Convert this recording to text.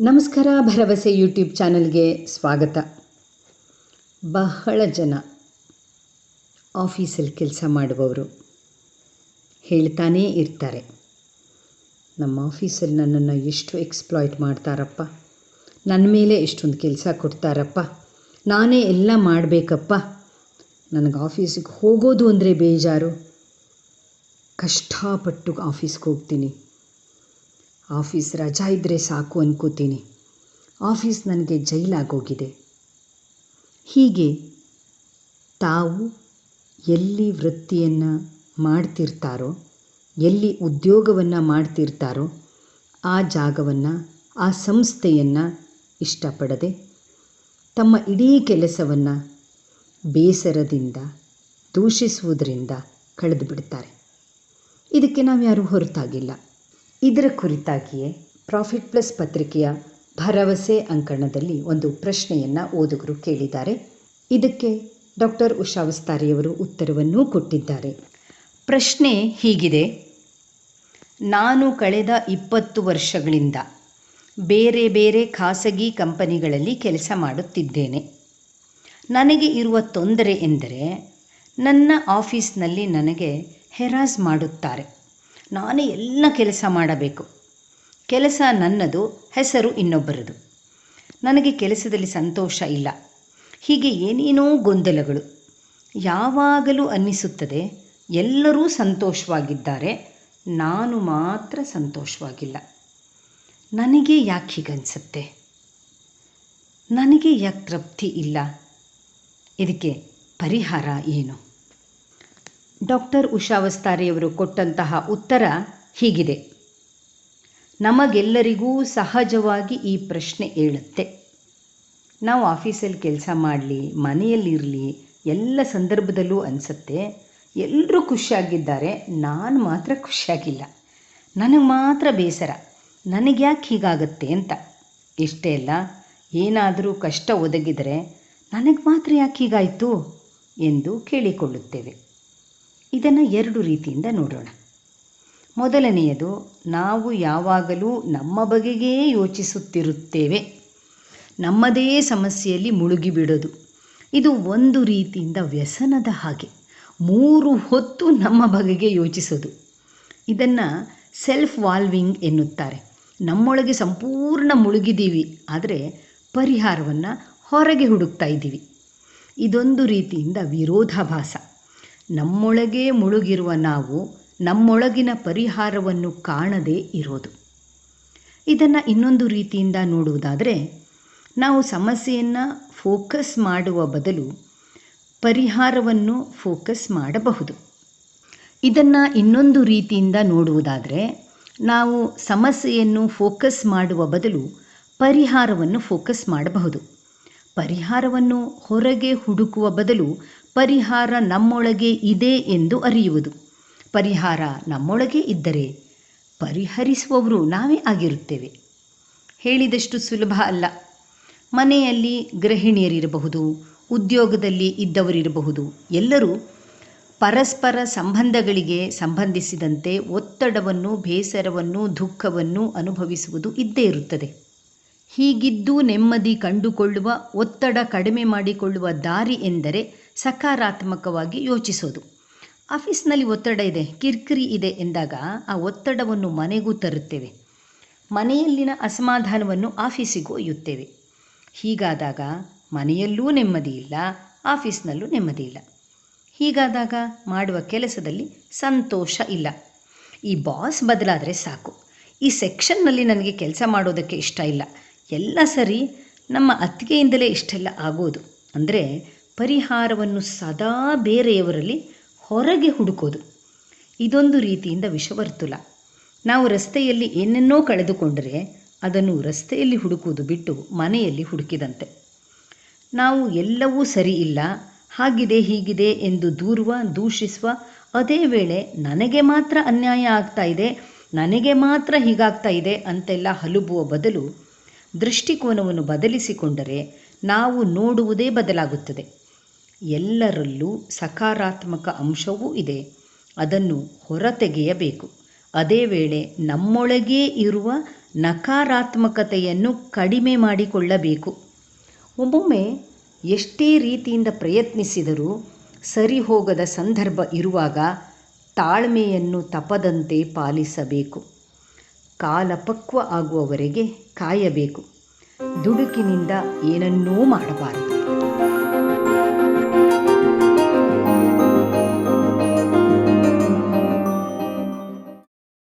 ನಮಸ್ಕಾರ, ಭರವಸೆ ಯೂಟ್ಯೂಬ್ ಚಾನಲ್ಗೆ ಸ್ವಾಗತ. ಬಹಳ ಜನ ಆಫೀಸಲ್ಲಿ ಕೆಲಸ ಮಾಡುವವರು ಹೇಳ್ತಾನೇ ಇರ್ತಾರೆ. ನಮ್ಮ ಆಫೀಸಲ್ಲಿ ನನ್ನನ್ನು ಎಷ್ಟು ಎಕ್ಸ್ಪ್ಲಾಯ್ಟ್ ಮಾಡ್ತಾರಪ್ಪ? ನನ್ನ ಮೇಲೆ ಎಷ್ಟೊಂದು ಕೆಲಸ ಕೊಡ್ತಾರಪ್ಪ? ನಾನೇ ಎಲ್ಲ ಮಾಡಬೇಕಪ್ಪ? ನನಗೆ ಆಫೀಸಿಗೆ ಹೋಗೋದು ಅಂದರೆ ಬೇಜಾರು. ಕಷ್ಟಪಟ್ಟು ಆಫೀಸ್ಗೆ ಹೋಗ್ತೀನಿ. ಆಫೀಸ್ ರಜಾ ಇದ್ದರೆ ಸಾಕು ಅನ್ಕೋತೀನಿ. ಆಫೀಸ್ ನನಗೆ ಜೈಲಾಗೋಗಿದೆ ಹೀಗೆ ತಾವು ಎಲ್ಲಿ ವೃತ್ತಿಯನ್ನು ಮಾಡ್ತಿರ್ತಾರೋ, ಎಲ್ಲಿ ಉದ್ಯೋಗವನ್ನು ಮಾಡ್ತಿರ್ತಾರೋ, ಆ ಜಾಗವನ್ನು, ಆ ಸಂಸ್ಥೆಯನ್ನು ಇಷ್ಟಪಡದೆ ತಮ್ಮ ಇಡೀ ಕೆಲಸವನ್ನು ಬೇಸರದಿಂದ, ದೂಷಿಸುವುದರಿಂದ ಕಳೆದುಬಿಡ್ತಾರೆ. ಇದಕ್ಕೆ ನಾವು ಯಾರೂ ಹೊರತಾಗಿಲ್ಲ. ಇದರ ಕುರಿತಾಗಿಯೇ ಪ್ರಾಫಿಟ್ ಪ್ಲಸ್ ಪತ್ರಿಕೆಯ ಭರವಸೆ ಅಂಕಣದಲ್ಲಿ ಒಂದು ಪ್ರಶ್ನೆಯನ್ನು ಓದುಗರು ಕೇಳಿದ್ದಾರೆ. ಇದಕ್ಕೆ ಡಾಕ್ಟರ್ ಉಷಾ ವಸ್ತಾರಿಯವರು ಉತ್ತರವನ್ನೂ ಕೊಟ್ಟಿದ್ದಾರೆ. ಪ್ರಶ್ನೆ ಹೀಗಿದೆ. ನಾನು ಕಳೆದ ಇಪ್ಪತ್ತು ವರ್ಷಗಳಿಂದ ಬೇರೆ ಬೇರೆ ಖಾಸಗಿ ಕಂಪನಿಗಳಲ್ಲಿ ಕೆಲಸ ಮಾಡುತ್ತಿದ್ದೇನೆ. ನನಗೆ ಇರುವ ತೊಂದರೆ ಎಂದರೆ ನನ್ನ ಆಫೀಸ್ನಲ್ಲಿ ನನಗೆ ಹೆರಾಸ್ ಮಾಡುತ್ತಾರೆ. ನಾನೇ ಎಲ್ಲ ಕೆಲಸ ಮಾಡಬೇಕು. ಕೆಲಸ ನನ್ನದು, ಹೆಸರು ಇನ್ನೊಬ್ಬರದು. ನನಗೆ ಕೆಲಸದಲ್ಲಿ ಸಂತೋಷ ಇಲ್ಲ. ಹೀಗೆ ಏನೇನೋ ಗೊಂದಲಗಳು. ಯಾವಾಗಲೂ ಅನ್ನಿಸುತ್ತದೆ, ಎಲ್ಲರೂ ಸಂತೋಷವಾಗಿದ್ದಾರೆ, ನಾನು ಮಾತ್ರ ಸಂತೋಷವಾಗಿಲ್ಲ. ನನಗೆ ಯಾಕೆ ಹೀಗನ್ಸುತ್ತೆ? ನನಗೆ ಯಾಕೆ ತೃಪ್ತಿ ಇಲ್ಲ? ಇದಕ್ಕೆ ಪರಿಹಾರ ಏನು? ಡಾಕ್ಟರ್ ಉಷಾ ವಸ್ತಾರಿಯವರು ಕೊಟ್ಟಂತಹ ಉತ್ತರ ಹೀಗಿದೆ. ನಮಗೆಲ್ಲರಿಗೂ ಸಹಜವಾಗಿ ಈ ಪ್ರಶ್ನೆ ಏಳುತ್ತೆ. ನಾವು ಆಫೀಸಲ್ಲಿ ಕೆಲಸ ಮಾಡಲಿ, ಮನೆಯಲ್ಲಿರಲಿ, ಎಲ್ಲ ಸಂದರ್ಭದಲ್ಲೂ ಅನಿಸುತ್ತೆ. ಎಲ್ಲರೂ ಖುಷಿಯಾಗಿದ್ದಾರೆ. ನಾನು ಮಾತ್ರ ಖುಷಿಯಾಗಿಲ್ಲ. ನನಗೆ ಮಾತ್ರ ಬೇಸರ. ನನಗೆ ಯಾಕೆ ಹೀಗಾಗತ್ತೆ ಅಂತ. ಇಷ್ಟೇ ಅಲ್ಲ, ಏನಾದರೂ ಕಷ್ಟ ಒದಗಿದರೆ ನನಗೆ ಮಾತ್ರ ಯಾಕೆ ಹೀಗಾಯಿತು? ಎಂದು ಕೇಳಿಕೊಳ್ಳುತ್ತೇವೆ. ಇದನ್ನು ಎರಡು ರೀತಿಯಿಂದ ನೋಡೋಣ. ಮೊದಲನೆಯದು, ನಾವು ಯಾವಾಗಲೂ ನಮ್ಮ ಬಗೆಗೇ ಯೋಚಿಸುತ್ತಿರುತ್ತೇವೆ. ನಮ್ಮದೇ ಸಮಸ್ಯೆಯಲ್ಲಿ ಮುಳುಗಿಬಿಡೋದು. ಇದು ಒಂದು ರೀತಿಯಿಂದ ವ್ಯಸನದ ಹಾಗೆ. ಮೂರು ಹೊತ್ತು ನಮ್ಮ ಬಗೆಗೆ ಯೋಚಿಸೋದು. ಇದನ್ನು ಸೆಲ್ಫ್ ವಾಲ್ವಿಂಗ್ ಎನ್ನುತ್ತಾರೆ. ನಮ್ಮೊಳಗೆ ಸಂಪೂರ್ಣ ಮುಳುಗಿದ್ದೀವಿ, ಆದರೆ ಪರಿಹಾರವನ್ನು ಹೊರಗೆ ಹುಡುಕ್ತಾ ಇದ್ದೀವಿ. ಇದೊಂದು ರೀತಿಯಿಂದ ವಿರೋಧಾಭಾಸ. ನಮ್ಮೊಳಗೇ ಮುಳುಗಿರುವ ನಾವು ನಮ್ಮೊಳಗಿನ ಪರಿಹಾರವನ್ನು ಕಾಣದೇ ಇರೋದು. ಇದನ್ನು ಇನ್ನೊಂದು ರೀತಿಯಿಂದ ನೋಡುವುದಾದರೆ, ನಾವು ಸಮಸ್ಯೆಯನ್ನು ಫೋಕಸ್ ಮಾಡುವ ಬದಲು ಪರಿಹಾರವನ್ನು ಫೋಕಸ್ ಮಾಡಬಹುದು. ಇದನ್ನು ಇನ್ನೊಂದು ರೀತಿಯಿಂದ ನೋಡುವುದಾದರೆ, ನಾವು ಸಮಸ್ಯೆಯನ್ನು ಫೋಕಸ್ ಮಾಡುವ ಬದಲು ಪರಿಹಾರವನ್ನು ಫೋಕಸ್ ಮಾಡಬಹುದು. ಪರಿಹಾರವನ್ನು ಹೊರಗೆ ಹುಡುಕುವ ಬದಲು ಪರಿಹಾರ ನಮ್ಮೊಳಗೆ ಇದೆ ಎಂದು ಅರಿಯುವುದು. ಪರಿಹಾರ ನಮ್ಮೊಳಗೆ ಇದ್ದರೆ ಪರಿಹರಿಸುವವರು ನಾವೇ ಆಗಿರುತ್ತೇವೆ. ಹೇಳಿದಷ್ಟು ಸುಲಭ ಅಲ್ಲ. ಮನೆಯಲ್ಲಿ ಗೃಹಿಣಿಯರಿರಬಹುದು, ಉದ್ಯೋಗದಲ್ಲಿ ಇದ್ದವರಿರಬಹುದು, ಎಲ್ಲರೂ ಪರಸ್ಪರ ಸಂಬಂಧಗಳಿಗೆ ಸಂಬಂಧಿಸಿದಂತೆ ಒತ್ತಡವನ್ನು, ಬೇಸರವನ್ನು, ದುಃಖವನ್ನು ಅನುಭವಿಸುವುದು ಇದ್ದೇ ಇರುತ್ತದೆ. ಹೀಗಿದ್ದು ನೆಮ್ಮದಿ ಕಂಡುಕೊಳ್ಳುವ, ಒತ್ತಡ ಕಡಿಮೆ ಮಾಡಿಕೊಳ್ಳುವ ದಾರಿ ಎಂದರೆ ಸಕಾರಾತ್ಮಕವಾಗಿ ಯೋಚಿಸೋದು. ಆಫೀಸ್ನಲ್ಲಿ ಒತ್ತಡ ಇದೆ, ಕಿರಿಕಿರಿ ಇದೆ ಎಂದಾಗ ಆ ಒತ್ತಡವನ್ನು ಮನೆಗೂ ತರುತ್ತೇವೆ. ಮನೆಯಲ್ಲಿನ ಅಸಮಾಧಾನವನ್ನು ಆಫೀಸಿಗೂ ಒಯ್ಯುತ್ತೇವೆ. ಹೀಗಾದಾಗ ಮನೆಯಲ್ಲೂ ನೆಮ್ಮದಿ ಇಲ್ಲ, ಆಫೀಸ್ನಲ್ಲೂ ನೆಮ್ಮದಿ ಇಲ್ಲ. ಹೀಗಾದಾಗ ಮಾಡುವ ಕೆಲಸದಲ್ಲಿ ಸಂತೋಷ ಇಲ್ಲ. ಈ ಬಾಸ್ ಬದಲಾದರೆ ಸಾಕು. ಈ ಸೆಕ್ಷನ್ನಲ್ಲಿ ನನಗೆ ಕೆಲಸ ಮಾಡೋದಕ್ಕೆ ಇಷ್ಟ ಇಲ್ಲ. ಎಲ್ಲ ಸರಿ, ನಮ್ಮ ಅತ್ತಿಗೆಯಿಂದಲೇ ಇಷ್ಟೆಲ್ಲ ಆಗೋದು. ಅಂದರೆ ಪರಿಹಾರವನ್ನು ಸದಾ ಬೇರೆಯವರಲ್ಲಿ ಹೊರಗೆ ಹುಡುಕೋದು. ಇದೊಂದು ರೀತಿಯಿಂದ ವಿಷವರ್ತುಲ. ನಾವು ರಸ್ತೆಯಲ್ಲಿ ಏನನ್ನೋ ಕಳೆದುಕೊಂಡರೆ ಅದನ್ನು ರಸ್ತೆಯಲ್ಲಿ ಹುಡುಕುವುದು ಬಿಟ್ಟು ಮನೆಯಲ್ಲಿ ಹುಡುಕಿದಂತೆ. ನಾವು ಎಲ್ಲವೂ ಸರಿ ಇಲ್ಲ, ಹಾಗಿದೆ ಹೀಗಿದೆ ಎಂದು ದೂರುವ, ದೂಷಿಸುವ, ಅದೇ ವೇಳೆ ನನಗೆ ಮಾತ್ರ ಅನ್ಯಾಯ ಆಗ್ತಾ ಇದೆ, ನನಗೆ ಮಾತ್ರ ಹೀಗಾಗ್ತಾ ಇದೆ ಅಂತೆಲ್ಲ ಹಲುಬುವ ಬದಲು ದೃಷ್ಟಿಕೋನವನ್ನು ಬದಲಿಸಿಕೊಂಡರೆ ನಾವು ನೋಡುವುದೇ ಬದಲಾಗುತ್ತದೆ. ಎಲ್ಲರಲ್ಲೂ ಸಕಾರಾತ್ಮಕ ಅಂಶವೂ ಇದೆ. ಅದನ್ನು ಹೊರತೆಗೆಯಬೇಕು. ಅದೇ ವೇಳೆ ನಮ್ಮೊಳಗೇ ಇರುವ ನಕಾರಾತ್ಮಕತೆಯನ್ನು ಕಡಿಮೆ ಮಾಡಿಕೊಳ್ಳಬೇಕು. ಒಮ್ಮೊಮ್ಮೆ ಎಷ್ಟೇ ರೀತಿಯಿಂದ ಪ್ರಯತ್ನಿಸಿದರೂ ಸರಿ ಹೋಗದ ಸಂದರ್ಭ ಇರುವಾಗ ತಾಳ್ಮೆಯನ್ನು ತಪದಂತೆ ಪಾಲಿಸಬೇಕು. ಕಾಲಪಕ್ವ ಆಗುವವರೆಗೆ ಕಾಯಬೇಕು. ದುಡುಕಿನಿಂದ ಏನನ್ನೂ ಮಾಡಬಾರದು.